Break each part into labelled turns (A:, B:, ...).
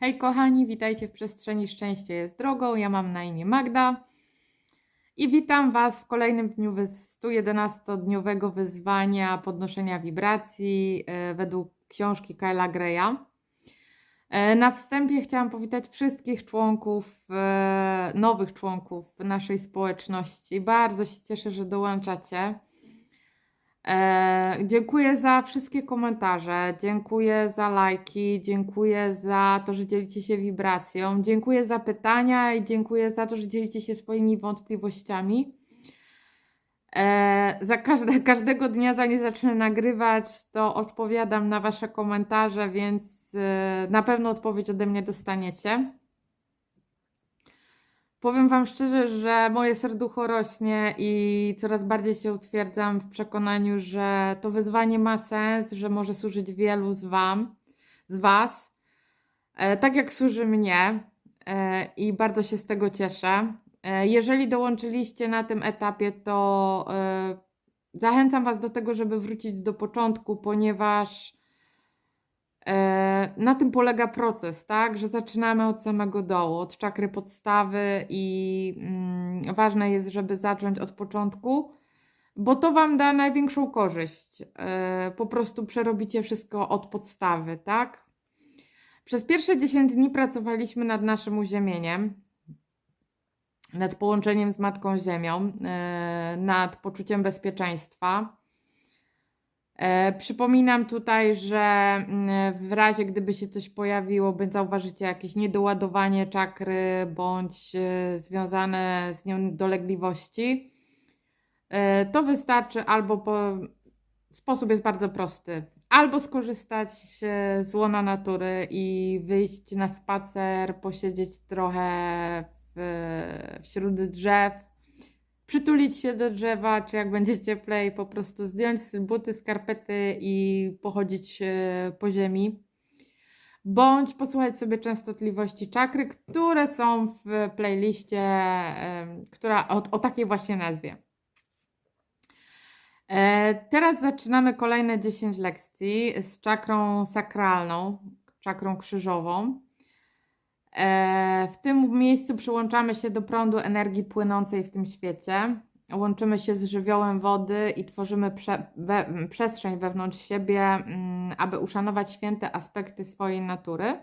A: Hej kochani, witajcie w przestrzeni Szczęście jest drogą. Ja mam na imię Magda i witam Was w kolejnym dniu 111-dniowego wyzwania podnoszenia wibracji e, według książki Kyla Greya. E, na wstępie chciałam powitać wszystkich członków, e, nowych członków naszej społeczności. Bardzo się cieszę, że dołączacie. Dziękuję za wszystkie komentarze, dziękuję za lajki, dziękuję za to, że dzielicie się wibracją, dziękuję za pytania i dziękuję za to, że dzielicie się swoimi wątpliwościami. E, za każde, każdego dnia, zanim zacznę nagrywać, to odpowiadam na Wasze komentarze, więc e, na pewno odpowiedź ode mnie dostaniecie. Powiem Wam szczerze, że moje serducho rośnie i coraz bardziej się utwierdzam w przekonaniu, że to wyzwanie ma sens, że może służyć wielu z Wam, z Was, e, tak jak służy mnie e, i bardzo się z tego cieszę. E, jeżeli dołączyliście na tym etapie, to zachęcam Was do tego, żeby wrócić do początku, ponieważ na tym polega proces, tak? Że zaczynamy od samego dołu, od czakry podstawy i mm, ważne jest, żeby zacząć od początku, bo to Wam da największą korzyść. E, po prostu przerobicie wszystko od podstawy, tak? Przez pierwsze 10 dni pracowaliśmy nad naszym uziemieniem, nad połączeniem z Matką Ziemią, e, nad poczuciem bezpieczeństwa. E, przypominam tutaj, że mm, w razie gdyby się coś pojawiło, bądź zauważycie jakieś niedoładowanie czakry bądź e, związane z nią dolegliwości, e, to wystarczy albo po... sposób jest bardzo prosty. Albo skorzystać z łona natury i wyjść na spacer, posiedzieć trochę w, wśród drzew, przytulić się do drzewa, czy jak będzie cieplej, po prostu zdjąć buty, skarpety i pochodzić e, po ziemi. Bądź posłuchać sobie częstotliwości czakry, które są w playliście, która o, o takiej właśnie nazwie. E, teraz zaczynamy kolejne 10 lekcji z czakrą sakralną, czakrą krzyżową. E, w tym miejscu przyłączamy się do prądu energii płynącej w tym świecie. Łączymy się z żywiołem wody i tworzymy prze, we, przestrzeń wewnątrz siebie, mm, aby uszanować święte aspekty swojej natury.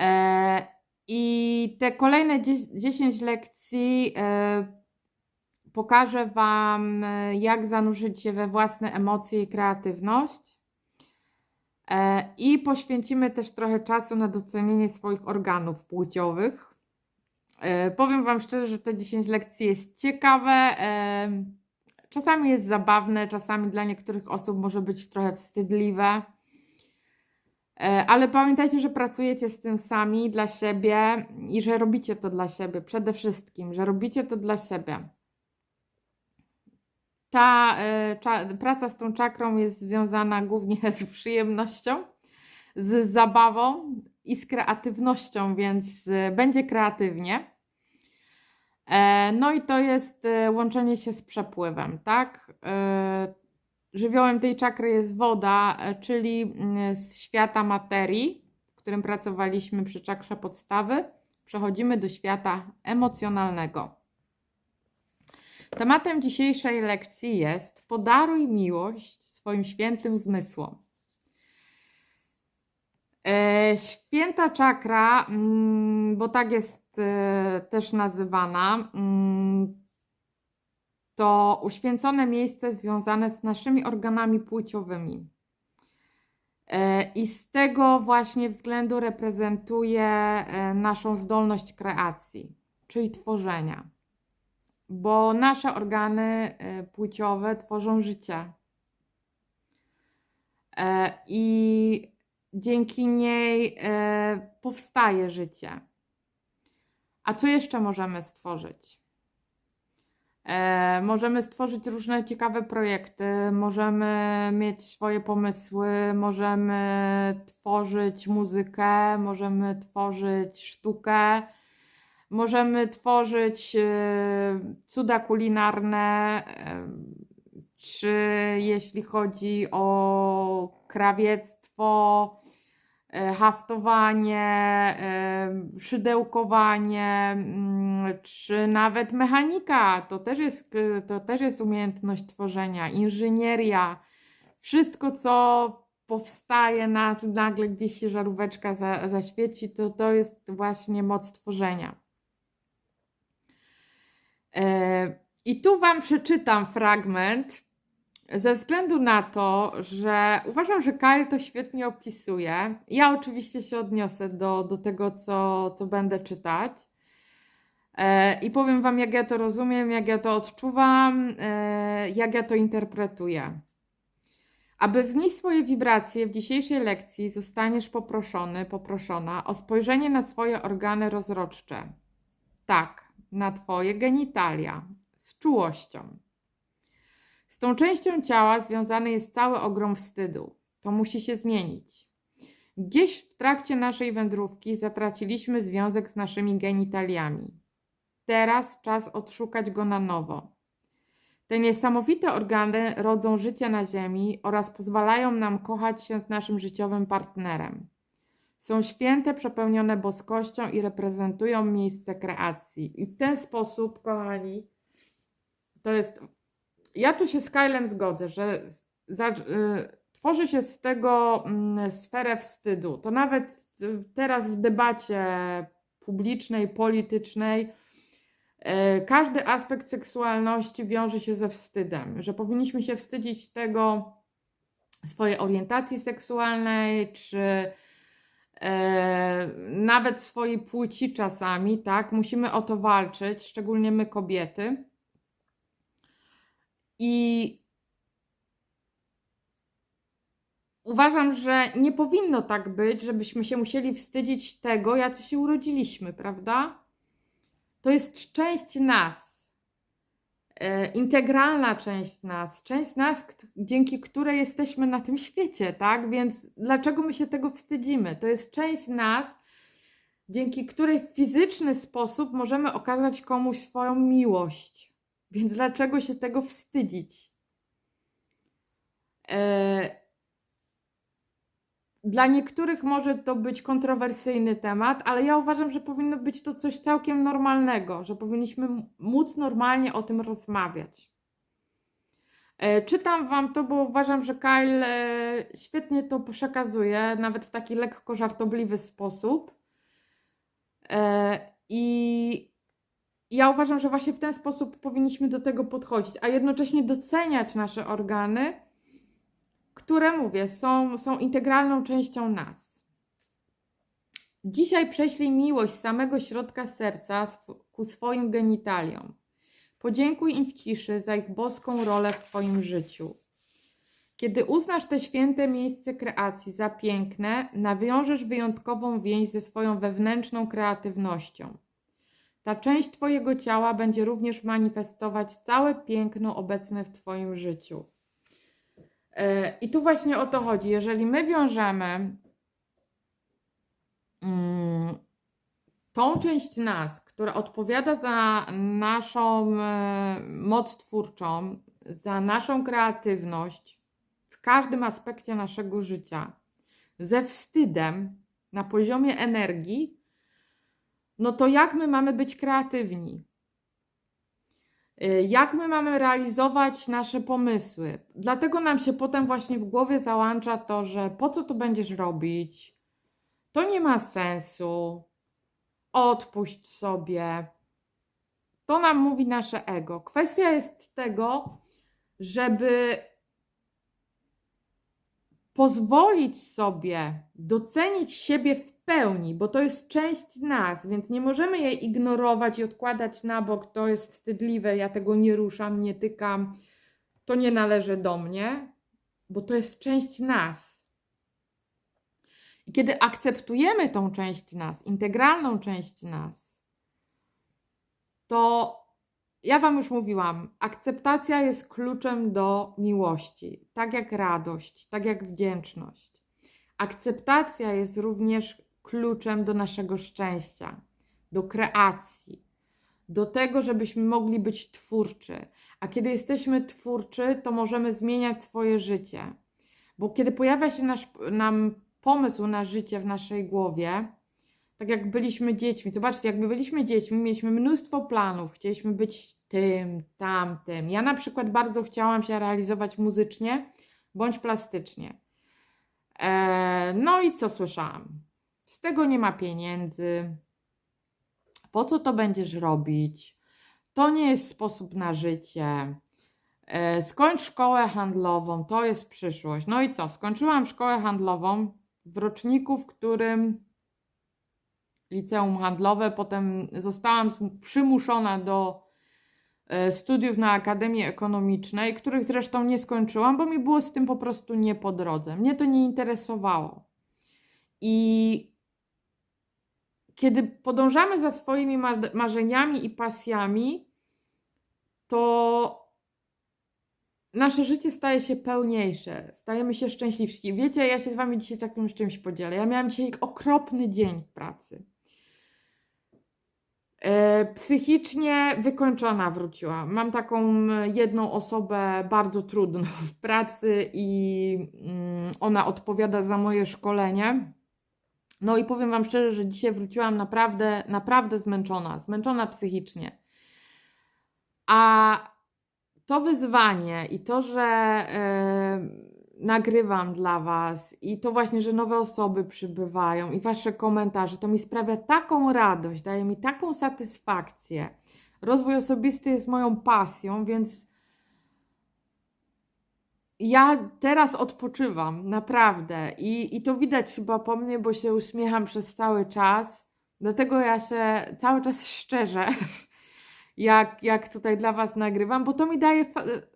A: E, I te kolejne 10 lekcji e, pokażę Wam, jak zanurzyć się we własne emocje i kreatywność I poświęcimy też trochę czasu na docenienie swoich organów płciowych. E, powiem Wam szczerze, że te 10 lekcji jest ciekawe. E, czasami jest zabawne, czasami dla niektórych osób może być trochę wstydliwe. Ale pamiętajcie, że pracujecie z tym sami dla siebie i że robicie to dla siebie przede wszystkim, że robicie to dla siebie ta y, praca z tą czakrą jest związana głównie z przyjemnością, z zabawą i z kreatywnością, więc y, będzie kreatywnie. E, no i to jest łączenie się z przepływem, tak? Żywiołem tej czakry jest woda, e, czyli z świata materii, w którym pracowaliśmy przy czakrze podstawy, przechodzimy do świata emocjonalnego. Tematem dzisiejszej lekcji jest podaruj miłość swoim świętym zmysłom. E, święta czakra, mm, bo tak jest e, też nazywana, mm, to uświęcone miejsce związane z naszymi organami płciowymi. E, I z tego właśnie względu reprezentuje naszą zdolność kreacji, czyli tworzenia bo nasze organy y, płciowe tworzą życie. E, I dzięki niej e, powstaje życie. A co jeszcze możemy stworzyć? E, możemy stworzyć różne ciekawe projekty, możemy mieć swoje pomysły, możemy tworzyć muzykę, możemy tworzyć sztukę, Możemy tworzyć e, cuda kulinarne, e, czy jeśli chodzi o krawiectwo, e, haftowanie, szydełkowanie, mm, czy nawet mechanika. To też jest, to też jest umiejętność tworzenia, inżynieria. Wszystko, co powstaje, na, nagle gdzieś się żaróweczka za, zaświeci, to to jest właśnie moc tworzenia. E, I tu Wam przeczytam fragment, ze względu na to, że uważam, że Kyle to świetnie opisuje. Ja oczywiście się odniosę do, do tego, co, co będę czytać. E, I powiem Wam, jak ja to rozumiem, jak ja to odczuwam, e, jak ja to interpretuję. Aby wznieść swoje wibracje, w dzisiejszej lekcji zostaniesz poproszony, poproszona o spojrzenie na swoje organy rozrodcze. Tak, na Twoje genitalia, z czułością. Z tą częścią ciała związany jest cały ogrom wstydu. To musi się zmienić. Gdzieś w trakcie naszej wędrówki zatraciliśmy związek z naszymi genitaliami. Teraz czas odszukać go na nowo. Te niesamowite organy rodzą życie na Ziemi oraz pozwalają nam kochać się z naszym życiowym partnerem. Są święte, przepełnione boskością i reprezentują miejsce kreacji. I w ten sposób, kochani, to jest. Ja tu się z Kylem zgodzę, że za, y, tworzy się z tego mm, sferę wstydu. To nawet y, teraz w debacie publicznej, politycznej, y, każdy aspekt seksualności wiąże się ze wstydem, że powinniśmy się wstydzić tego swojej orientacji seksualnej, czy nawet swojej płci czasami, tak? Musimy o to walczyć, szczególnie my kobiety. I uważam, że nie powinno tak być, żebyśmy się musieli wstydzić tego, jacy się urodziliśmy, prawda? To jest część nas, e, integralna część nas, część nas, dzięki której jesteśmy na tym świecie, tak? Więc dlaczego my się tego wstydzimy? To jest część nas, dzięki której w fizyczny sposób możemy okazać komuś swoją miłość. Więc dlaczego się tego wstydzić? E, Dla niektórych może to być kontrowersyjny temat, ale ja uważam, że powinno być to coś całkiem normalnego, że powinniśmy móc normalnie o tym rozmawiać. E, Czytam Wam to, bo uważam, że Kyle e, świetnie to przekazuje, nawet w taki lekko żartobliwy sposób. E, I ja uważam, że właśnie w ten sposób powinniśmy do tego podchodzić, a jednocześnie doceniać nasze organy, które mówię, są, są integralną częścią nas. Dzisiaj prześlij miłość z samego środka serca ku swoim genitaliom. Podziękuj im w ciszy za ich boską rolę w Twoim życiu. Kiedy uznasz te święte miejsce kreacji za piękne, nawiążesz wyjątkową więź ze swoją wewnętrzną kreatywnością. Ta część Twojego ciała będzie również manifestować całe piękno obecne w Twoim życiu. E, I tu właśnie o to chodzi. Jeżeli my wiążemy mm, tą część nas, która odpowiada za naszą e, moc twórczą, za naszą kreatywność w każdym aspekcie naszego życia, ze wstydem na poziomie energii, no to jak my mamy być kreatywni? Y, Jak my mamy realizować nasze pomysły? Dlatego nam się potem właśnie w głowie załącza to, że po co to będziesz robić? To nie ma sensu. Odpuść sobie. To nam mówi nasze ego. Kwestia jest tego, żeby pozwolić sobie docenić siebie w pełni, bo to jest część nas, więc nie możemy jej ignorować i odkładać na bok. To jest wstydliwe, ja tego nie ruszam, nie tykam, to nie należy do mnie, bo to jest część nas. I kiedy akceptujemy tą część nas, integralną część nas, to ja Wam już mówiłam, akceptacja jest kluczem do miłości, tak jak radość, tak jak wdzięczność. Akceptacja jest również kluczem do naszego szczęścia, do kreacji, do tego, żebyśmy mogli być twórczy. A kiedy jesteśmy twórczy, to możemy zmieniać swoje życie. Bo kiedy pojawia się nasz, nam pomysł na życie w naszej głowie, tak jak byliśmy dziećmi. Zobaczcie, jak my byliśmy dziećmi, mieliśmy mnóstwo planów, chcieliśmy być tym, tamtym. Ja na przykład bardzo chciałam się realizować muzycznie bądź plastycznie. E, no i co słyszałam? Z tego nie ma pieniędzy. Po co to będziesz robić? To nie jest sposób na życie. E, skończ szkołę handlową, to jest przyszłość. No i co? Skończyłam szkołę handlową w roczniku, w którym liceum handlowe, potem zostałam przymuszona do e, studiów na Akademii Ekonomicznej, których zresztą nie skończyłam, bo mi było z tym po prostu nie po drodze. Mnie to nie interesowało. I kiedy podążamy za swoimi mar- marzeniami i pasjami, to nasze życie staje się pełniejsze, stajemy się szczęśliwsi. Wiecie, ja się z Wami dzisiaj takim czymś podzielę. Ja miałam dzisiaj okropny dzień pracy. E, Psychicznie wykończona wróciłam. Mam taką jedną osobę bardzo trudną w pracy i mm, ona odpowiada za moje szkolenie. No i powiem Wam szczerze, że dzisiaj wróciłam naprawdę, naprawdę zmęczona, zmęczona psychicznie. A to wyzwanie i to, że e, nagrywam dla Was i to właśnie, że nowe osoby przybywają i Wasze komentarze, to mi sprawia taką radość, daje mi taką satysfakcję. Rozwój osobisty jest moją pasją, więc ja teraz odpoczywam, naprawdę. I, I to widać chyba po mnie, bo się uśmiecham przez cały czas. Dlatego ja się cały czas szczerze, jak, jak tutaj dla Was nagrywam, bo to mi daje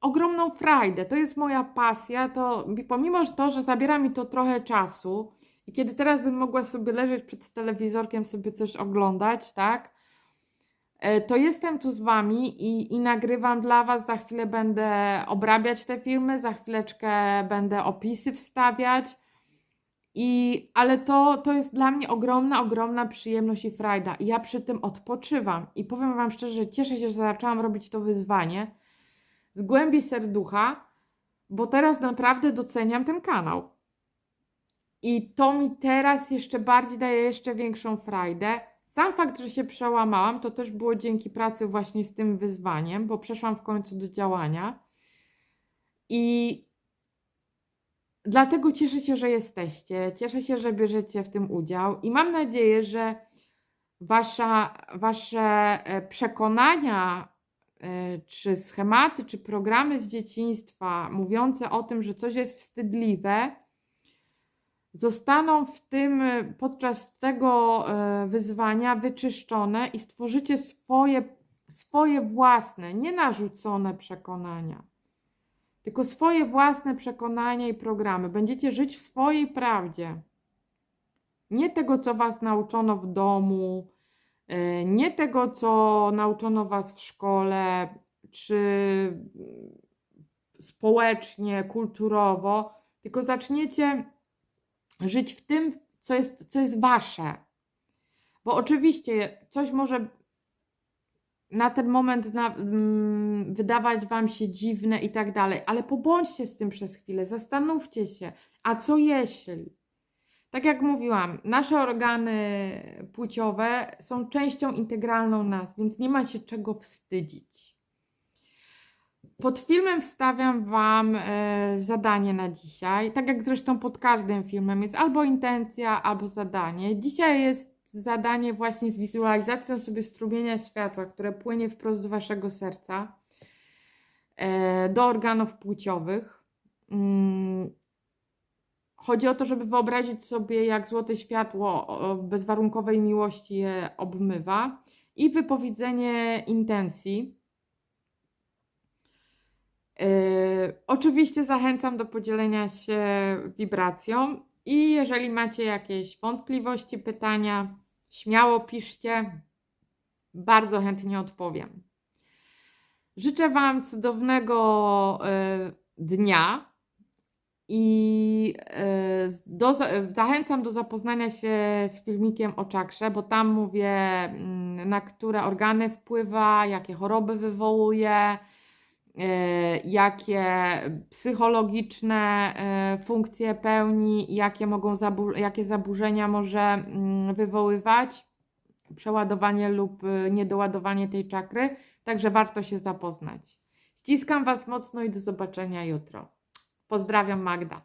A: ogromną frajdę. To jest moja pasja. To pomimo to, że zabiera mi to trochę czasu i kiedy teraz bym mogła sobie leżeć przed telewizorkiem, sobie coś oglądać, tak? E, To jestem tu z Wami i, i nagrywam dla Was. Za chwilę będę obrabiać te filmy, za chwileczkę będę opisy wstawiać. I, ale to, to jest dla mnie ogromna, ogromna przyjemność i frajda. I ja przy tym odpoczywam. I powiem Wam szczerze, cieszę się, że zaczęłam robić to wyzwanie z głębi serducha, bo teraz naprawdę doceniam ten kanał. I to mi teraz jeszcze bardziej daje jeszcze większą frajdę. Sam fakt, że się przełamałam, to też było dzięki pracy właśnie z tym wyzwaniem, bo przeszłam w końcu do działania. I dlatego cieszę się, że jesteście. Cieszę się, że bierzecie w tym udział i mam nadzieję, że wasza, wasze e, przekonania, e, czy schematy, czy programy z dzieciństwa mówiące o tym, że coś jest wstydliwe, zostaną w tym e, podczas tego e, wyzwania wyczyszczone i stworzycie swoje, swoje własne, nie narzucone przekonania, tylko swoje własne przekonania i programy. Będziecie żyć w swojej prawdzie. Nie tego, co was nauczono w domu, e, nie tego, co nauczono was w szkole, czy mm, społecznie, kulturowo, tylko zaczniecie żyć w tym, co jest, co jest wasze. Bo oczywiście coś może na ten moment na, mm, wydawać wam się dziwne i tak dalej, ale pobądźcie z tym przez chwilę, zastanówcie się, a co jeśli? Tak jak mówiłam, nasze organy płciowe są częścią integralną nas, więc nie ma się czego wstydzić. Pod filmem wstawiam Wam e, zadanie na dzisiaj. Tak jak zresztą pod każdym filmem jest albo intencja, albo zadanie. Dzisiaj jest zadanie właśnie z wizualizacją sobie strumienia światła, które płynie wprost z Waszego serca e, do organów płciowych. Mm, Chodzi o to, żeby wyobrazić sobie, jak złote światło bezwarunkowej miłości je obmywa i wypowiedzenie intencji. Yy, oczywiście zachęcam do podzielenia się wibracją i jeżeli macie jakieś wątpliwości, pytania, śmiało piszcie. Bardzo chętnie odpowiem. Życzę Wam cudownego yy, dnia i yy, do, zachęcam do zapoznania się z filmikiem o czakrze, bo tam mówię, mm, na które organy wpływa, jakie choroby wywołuje jakie psychologiczne e, funkcje pełni, jakie, mogą zabu- jakie zaburzenia może mm, wywoływać przeładowanie lub y, niedoładowanie tej czakry, także warto się zapoznać. Ściskam Was mocno i do zobaczenia jutro. Pozdrawiam Magda.